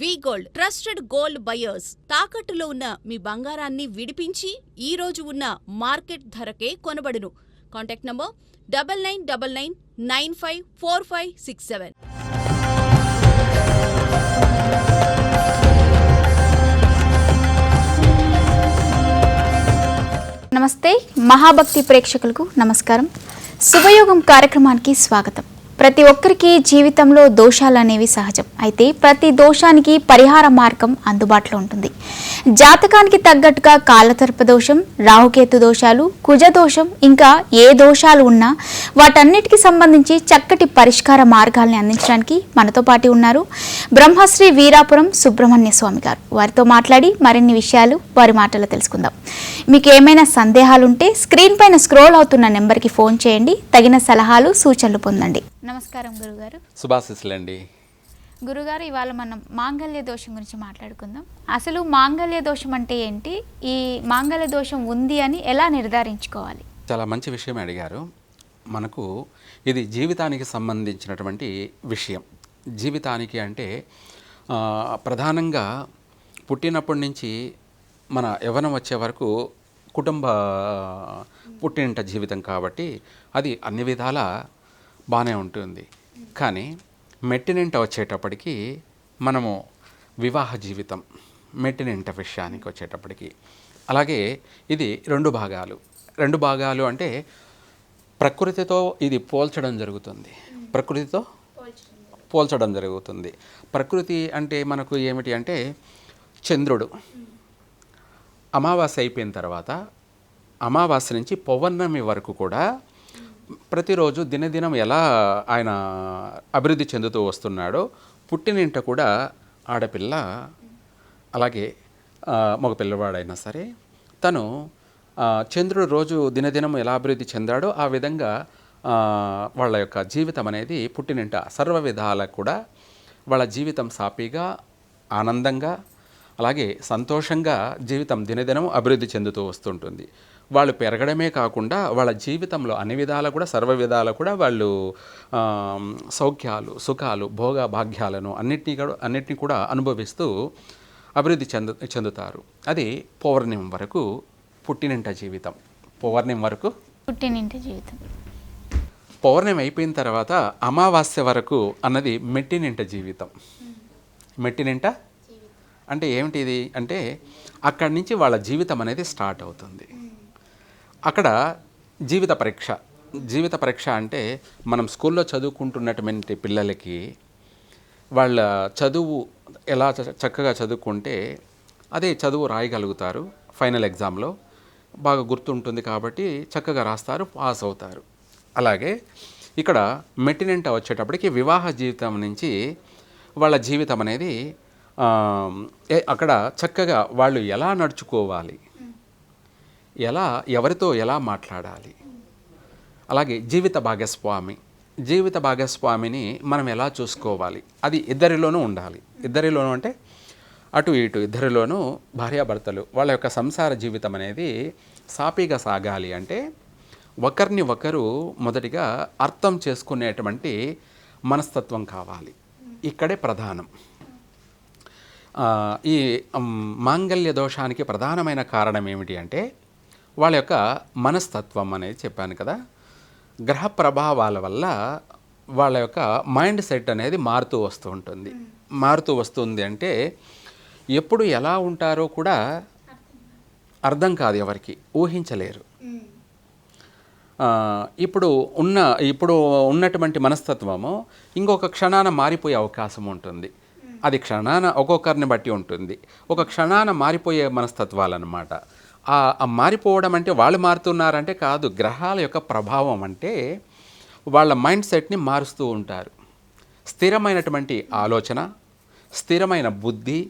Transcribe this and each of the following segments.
V gold trusted gold buyers తాకట్టులో ఉన్న మీ బంగారాన్ని విడిపించి ఈ రోజు ఉన్న మార్కెట్ ధరకే కొనబడును. Contact number double nine double nine nine five four five six seven. నమస్తే మహాభక్తి ప్రేక్షకులకు నమస్కారం. శుభయోగం కార్యక్రమానికి స్వాగతం. ప్రతి ఒక్కరికి జీవితంలో దోషాలు అనేవి సహజం. అయితే ప్రతి దోషానికి పరిహార మార్గం అందుబాటులో ఉంటుంది. జాతకానికి తగ్గట్టుగా కాలతర్ప దోషం రాహుకేతు దోషాలు కుజ దోషం ఇంకా ఏ దోషాలు ఉన్నా వాటన్నిటికి సంబంధించి చక్కటి పరిష్కార మార్గాల్ని అందించడానికి మనతో పాటు ఉన్నారు బ్రహ్మశ్రీ వీరాపురం సుబ్రహ్మణ్య స్వామి గారు. వారితో మాట్లాడి మరిన్ని విషయాలు వారి మాటలో తెలుసుకుందాం. మీకు ఏమైనా సందేహాలుంటే స్క్రీన్ పైన స్క్రోల్ అవుతున్న నెంబర్కి ఫోన్ చేయండి. తగిన సలహాలు సూచనలు పొందండి. నమస్కారం గురుగారు. శుభాశిస్సులండి. గురుగారు ఇవాళ మనం మాంగళ్య దోషం గురించి మాట్లాడుకుందాం. అసలు మాంగళ్య దోషం అంటే ఏంటి? ఈ మాంగళ్య దోషం ఉంది అని ఎలా నిర్ధారించుకోవాలి? చాలా మంచి విషయం అడిగారు. మనకు ఇది జీవితానికి సంబంధించినటువంటి విషయం. జీవితానికి అంటే ప్రధానంగా పుట్టినప్పటి నుంచి మన యవ్వనం వచ్చే వరకు కుటుంబ పుట్టినింట జీవితం కాబట్టి అది అన్ని విధాల బాగానే ఉంటుంది. కానీ మెట్టినింట వచ్చేటప్పటికి మనము వివాహ జీవితం మెట్టినింట విషయానికి వచ్చేటప్పటికి. అలాగే ఇది రెండు భాగాలు. రెండు భాగాలు అంటే ప్రకృతితో ఇది పోల్చడం జరుగుతుంది. ప్రకృతితో పోల్చడం జరుగుతుంది. ప్రకృతి అంటే మనకు ఏమిటి అంటే చంద్రుడు. అమావాస్య అయిపోయిన తర్వాత అమావాస్య నుంచి పౌర్ణమి వరకు కూడా ప్రతిరోజు దినదినం ఎలా ఆయన అభివృద్ధి చెందుతూ వస్తున్నాడో పుట్టినింట కూడా ఆడపిల్ల అలాగే మగ పిల్లవాడైనా సరే తను చంద్రుడు రోజు దినదినం ఎలా అభివృద్ధి చెందాడో ఆ విధంగా వాళ్ళ యొక్క జీవితం అనేది పుట్టినింట సర్వ విధాల కూడా వాళ్ళ జీవితం సాపీగా ఆనందంగా అలాగే సంతోషంగా జీవితం దినదినం అభివృద్ధి చెందుతూ వస్తుంటుంది. వాళ్ళు పెరగడమే కాకుండా వాళ్ళ జీవితంలో అన్ని విధాల కూడా సర్వ విధాల కూడా వాళ్ళు సౌఖ్యాలు సుఖాలు భోగ భాగ్యాలను అన్నిటినీ కూడా అన్నిటినీ కూడా అనుభవిస్తూ అభివృద్ధి చెందు చెందుతారు. అది పౌర్ణమి వరకు పుట్టినింట జీవితం. పౌర్ణమి వరకు? పుట్టినింటి జీవితం. పౌర్ణమి అయిపోయిన తర్వాత అమావాస్య వరకు అన్నది మెట్టినింట జీవితం. మెట్టినింట? అంటే ఏమిటి ఇది? అంటే అక్కడి నుంచి వాళ్ళ జీవితం అనేది స్టార్ట్ అవుతుంది. అక్కడ జీవిత పరీక్ష. జీవిత పరీక్ష అంటే మనం స్కూల్లో చదువుకుంటున్నటువంటి పిల్లలకి వాళ్ళ చదువు ఎలా చ- చక్కగా చదువుకుంటే అదే చదువు రాయగలుగుతారు ఫైనల్ ఎగ్జామ్లో. బాగా గుర్తుంటుంది కాబట్టి చక్కగా రాస్తారు పాస్ అవుతారు. అలాగే ఇక్కడ మెట్టినెంట వచ్చేటప్పటికి వివాహ జీవితం నుంచి వాళ్ళ జీవితం అనేది అక్కడ చక్కగా వాళ్ళు ఎలా నడుచుకోవాలి ఎలా ఎవరితో ఎలా మాట్లాడాలి? అలాగే జీవిత భాగస్వామి. జీవిత భాగస్వామిని మనం ఎలా చూసుకోవాలి? అది ఇద్దరిలోనూ ఉండాలి. ఇద్దరిలోనూ అంటే అటు ఇటు ఇద్దరిలోనూ భార్యాభర్తలు. వాళ్ళ యొక్క సంసార జీవితం అనేది సాపీగా సాగాలి అంటే ఒకరిని ఒకరు మొదటిగా అర్థం చేసుకునేటువంటి మనస్తత్వం కావాలి. ఇక్కడే ప్రధానం. ఈ మాంగల్య దోషానికి ప్రధానమైన కారణం ఏమిటి అంటే వాళ్ళ యొక్క మనస్తత్వం అనేది చెప్పాను కదా. గ్రహ ప్రభావాల వల్ల వాళ్ళ యొక్క మైండ్ సెట్ అనేది మారుతూ వస్తూ ఉంటుంది. మారుతూ వస్తుంది అంటే ఎప్పుడు ఎలా ఉంటారో కూడా అర్థం కాదు ఎవరికి ఊహించలేరు. ఇప్పుడు ఉన్న ఇప్పుడు ఉన్నటువంటి మనస్తత్వము ఇంకొక క్షణాన మారిపోయే అవకాశం ఉంటుంది. అది క్షణాన ఒక్కొక్కరిని బట్టి ఉంటుంది. ఒక క్షణాన మారిపోయే మనస్తత్వాలన్నమాట. మారిపోవడం అంటే వాళ్ళు మారుతున్నారంటే కాదు గ్రహాల యొక్క ప్రభావం అంటే వాళ్ళ మైండ్ సెట్ని మారుస్తూ ఉంటారు. స్థిరమైనటువంటి ఆలోచన స్థిరమైన బుద్ధి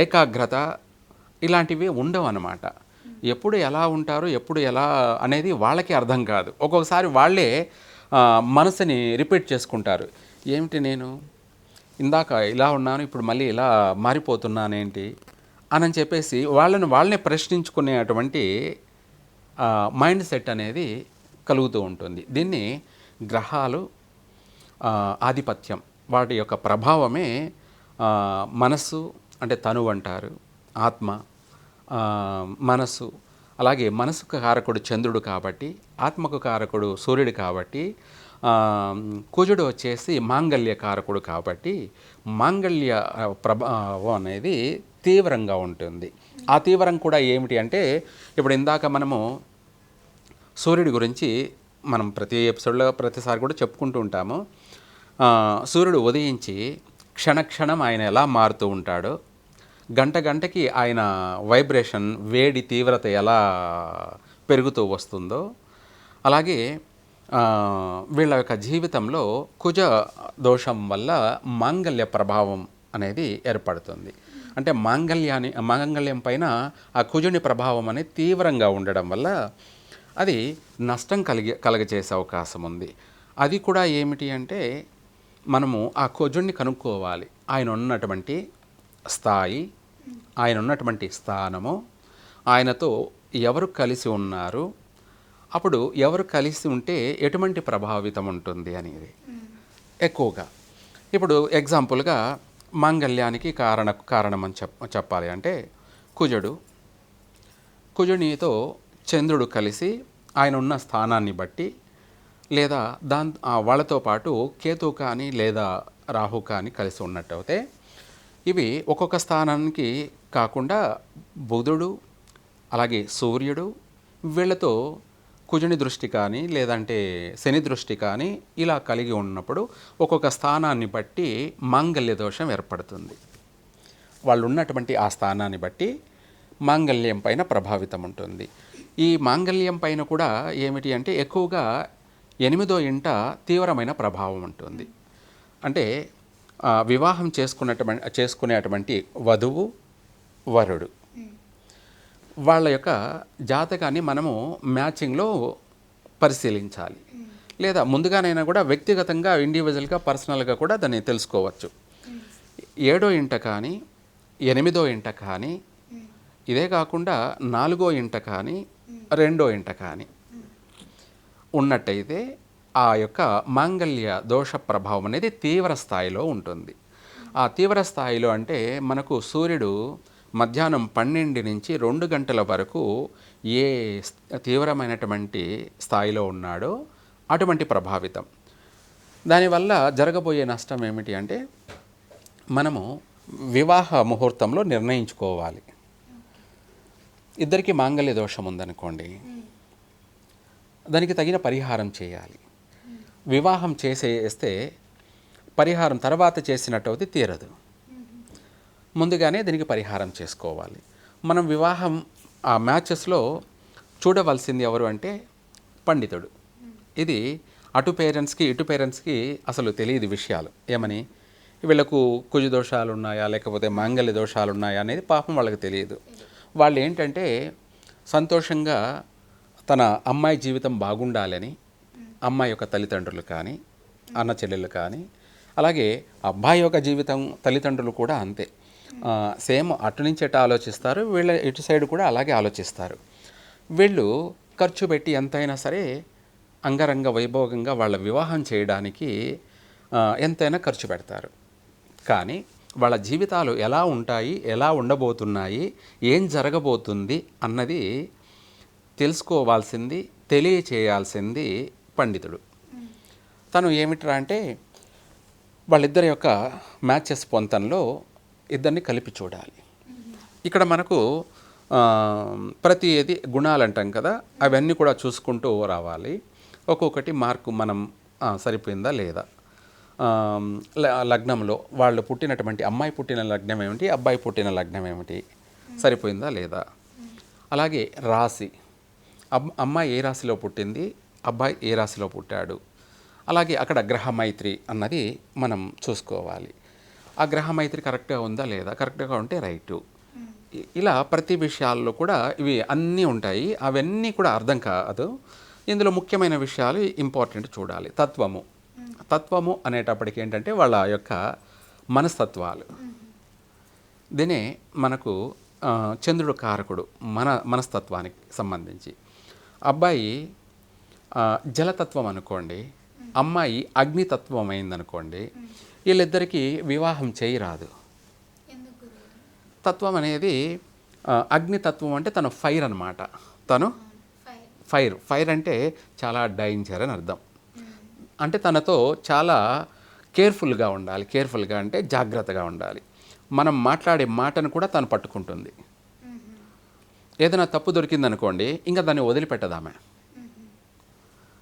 ఏకాగ్రత ఇలాంటివి ఉండవు అన్నమాట. ఎప్పుడు ఎలా ఉంటారు ఎప్పుడు ఎలా అనేది వాళ్ళకి అర్థం కాదు. ఒక్కొక్కసారి వాళ్ళే మనసుని రిపీట్ చేసుకుంటారు. ఏమిటి నేను? ఇందాక ఇలా ఉన్నాను ఇప్పుడు మళ్ళీ ఇలా మారిపోతున్నానేంటి? అని చెప్పేసి వాళ్ళని వాళ్ళనే ప్రశ్నించుకునేటువంటి మైండ్ సెట్ అనేది కలుగుతూ ఉంటుంది. దీన్ని గ్రహాలు ఆధిపత్యం వాటి యొక్క ప్రభావమే మనస్సు అంటే తను అంటారు ఆత్మ మనస్సు. అలాగే మనసుకు కారకుడు చంద్రుడు కాబట్టి ఆత్మకు కారకుడు సూర్యుడు కాబట్టి కుజుడు వచ్చేసి మాంగళ్య కారకుడు కాబట్టి మాంగళ్య ప్రభావం అనేది తీవ్రంగా ఉంటుంది. ఆ తీవ్రం కూడా ఏమిటి అంటే ఇప్పుడు ఇందాక మనము సూర్యుడి గురించి మనం ప్రతి ఎపిసోడ్లో ప్రతిసారి కూడా చెప్పుకుంటూ ఉంటాము. సూర్యుడు ఉదయించి క్షణక్షణం ఆయన ఎలా మారుతూ ఉంటాడో? గంట గంటకి ఆయన వైబ్రేషన్ వేడి తీవ్రత ఎలా పెరుగుతూ వస్తుందో అలాగే వీళ్ళ యొక్క జీవితంలో కుజ దోషం వల్ల మాంగల్య ప్రభావం అనేది ఏర్పడుతుంది. అంటే మాంగళ్యాన్ని మాంగళ్యం పైన ఆ కుజుని ప్రభావం అనేది తీవ్రంగా ఉండడం వల్ల అది నష్టం కలిగి కలగజేసే అవకాశం ఉంది. అది కూడా ఏమిటి అంటే మనము ఆ కుజుడిని కనుక్కోవాలి. ఆయన ఉన్నటువంటి స్థాయి ఆయన ఉన్నటువంటి స్థానము ఆయనతో ఎవరు కలిసి ఉన్నారు అప్పుడు ఎవరు కలిసి ఉంటే ఎటువంటి ప్రభావితం ఉంటుంది అనేది. ఎక్కువగా. ఇప్పుడు ఎగ్జాంపుల్గా మాంగళ్యానికి కారణ కారణం అని చెప్ చెప్పాలి. అంటే కుజుడు కుజునితో చంద్రుడు కలిసి ఆయన ఉన్న స్థానాన్ని బట్టి లేదా దాని వాళ్ళతో పాటు కేతు కానీ లేదా రాహు కానీ కలిసి ఉన్నట్టయితే ఇవి ఒక్కొక్క స్థానానికి కాకుండా బుధుడు అలాగే సూర్యుడు వీళ్ళతో కుజుని దృష్టి కానీ లేదంటే శని దృష్టి కానీ ఇలా కలిగి ఉన్నప్పుడు ఒక్కొక్క స్థానాన్ని బట్టి మాంగల్య దోషం ఏర్పడుతుంది. వాళ్ళు ఉన్నటువంటి ఆ స్థానాన్ని బట్టి మాంగల్యం పైన ప్రభావితం ఉంటుంది. ఈ మాంగల్యం పైన కూడా ఏమిటి అంటే ఎక్కువగా ఎనిమిదో ఇంట తీవ్రమైన ప్రభావం ఉంటుంది. అంటే వివాహం చేసుకున్నటువంటి చేసుకునేటువంటి వధువు వరుడు. వాళ్ళ యొక్క జాతకాన్ని మనము మ్యాచింగ్లో పరిశీలించాలి. లేదా ముందుగానైనా కూడా వ్యక్తిగతంగా ఇండివిజువల్గా పర్సనల్గా కూడా దాన్ని తెలుసుకోవచ్చు. ఏడో ఇంట కానీ ఎనిమిదో ఇంట కానీ ఇదే కాకుండా నాలుగో ఇంట కానీ రెండో ఇంట కానీ ఉన్నట్టయితే ఆ యొక్క మాంగళ్య దోష ప్రభావం అనేది తీవ్ర స్థాయిలో ఉంటుంది. ఆ తీవ్ర స్థాయిలో అంటే మనకు సూర్యుడు మధ్యాహ్నం పన్నెండు నుంచి రెండు గంటల వరకు ఏ స్- తీవ్రమైనటువంటి స్థాయిలో ఉన్నాడో అటువంటి ప్రభావితం. దానివల్ల జరగబోయే నష్టం ఏమిటి అంటే మనము వివాహ ముహూర్తంలో నిర్ణయించుకోవాలి. ఇద్దరికి మాంగళ్య దోషం ఉందనుకోండి. దానికి తగిన పరిహారం చేయాలి. వివాహం చేసేస్తే పరిహారం తర్వాత చేసినట్టు అయితే తీరదు. ముందుగానే దీనికి పరిహారం చేసుకోవాలి. మనం వివాహం ఆ మ్యాచెస్లో చూడవలసింది ఎవరు అంటే పండితుడు. ఇది అటు పేరెంట్స్కి ఇటు పేరెంట్స్కి అసలు తెలియదు విషయాలు. ఏమని? వీళ్ళకు కుజు దోషాలు ఉన్నాయా లేకపోతే మాంగళ్య దోషాలు ఉన్నాయా అనేది పాపం వాళ్ళకి తెలియదు. వాళ్ళు ఏంటంటే సంతోషంగా తన అమ్మాయి జీవితం బాగుండాలని అమ్మాయి యొక్క తల్లిదండ్రులు కానీ అన్న చెల్లెళ్ళు కానీ అలాగే అబ్బాయి యొక్క జీవితం తల్లిదండ్రులు కూడా అంతే. సేమ్ అటు నుంచి ఎటు ఆలోచిస్తారు వీళ్ళ ఇటు సైడ్ కూడా అలాగే ఆలోచిస్తారు. వీళ్ళు ఖర్చు పెట్టి ఎంతైనా సరే అంగరంగ వైభోగంగా వాళ్ళ వివాహం చేయడానికి ఎంతైనా ఖర్చు పెడతారు. కానీ వాళ్ళ జీవితాలు ఎలా ఉంటాయి ఎలా ఉండబోతున్నాయి ఏం జరగబోతుంది అన్నది తెలుసుకోవాల్సింది తెలియచేయాల్సింది పండితుడు. తను ఏమిట్రా అంటే వాళ్ళిద్దరి యొక్క మ్యాచెస్ పొంతంలో ఇద్దరిని కలిపి చూడాలి. ఇక్కడ మనకు ప్రతి ఏది గుణాలు అంటాం కదా అవన్నీ కూడా చూసుకుంటూ రావాలి. ఒక్కొక్కటి మార్కు మనం సరిపోయిందా లేదా? లగ్నంలో వాళ్ళు పుట్టినటువంటి అమ్మాయి పుట్టిన లగ్నం ఏమిటి అబ్బాయి పుట్టిన లగ్నం ఏమిటి సరిపోయిందా లేదా? అలాగే రాశి. అబ్ అమ్మాయి ఏ రాశిలో పుట్టింది అబ్బాయి ఏ రాశిలో పుట్టాడు? అలాగే అక్కడ గ్రహ మైత్రి అన్నది మనం చూసుకోవాలి. ఆ గ్రహ మైత్రి కరెక్ట్గా ఉందా లేదా? కరెక్ట్గా ఉంటే రైటు. ఇలా ప్రతి విషయాల్లో కూడా ఇవి అన్నీ ఉంటాయి. అవన్నీ కూడా అర్థం కాదు. ఇందులో ముఖ్యమైన విషయాలు ఇంపార్టెంట్ చూడాలి. తత్వము. తత్వము అనేటప్పటికి ఏంటంటే వాళ్ళ యొక్క మనస్తత్వాలు. దీనే మనకు చంద్రుడు కారకుడు మన మనస్తత్వానికి సంబంధించి. అబ్బాయి జలతత్వం అనుకోండి అమ్మాయి అగ్నితత్వం అయిందనుకోండి వీళ్ళిద్దరికీ వివాహం చేయరాదు. తత్వం అనేది అగ్నితత్వం అంటే తను ఫైర్ అన్నమాట. తను ఫైర్. ఫైర్. అంటే చాలా డైంజర్ అని అర్థం. అంటే తనతో చాలా కేర్ఫుల్గా ఉండాలి. కేర్ఫుల్గా అంటే జాగ్రత్తగా ఉండాలి. మనం మాట్లాడే మాటను కూడా తను పట్టుకుంటుంది. ఏదైనా తప్పు దొరికిందనుకోండి ఇంకా దాన్ని వదిలిపెట్టదామె.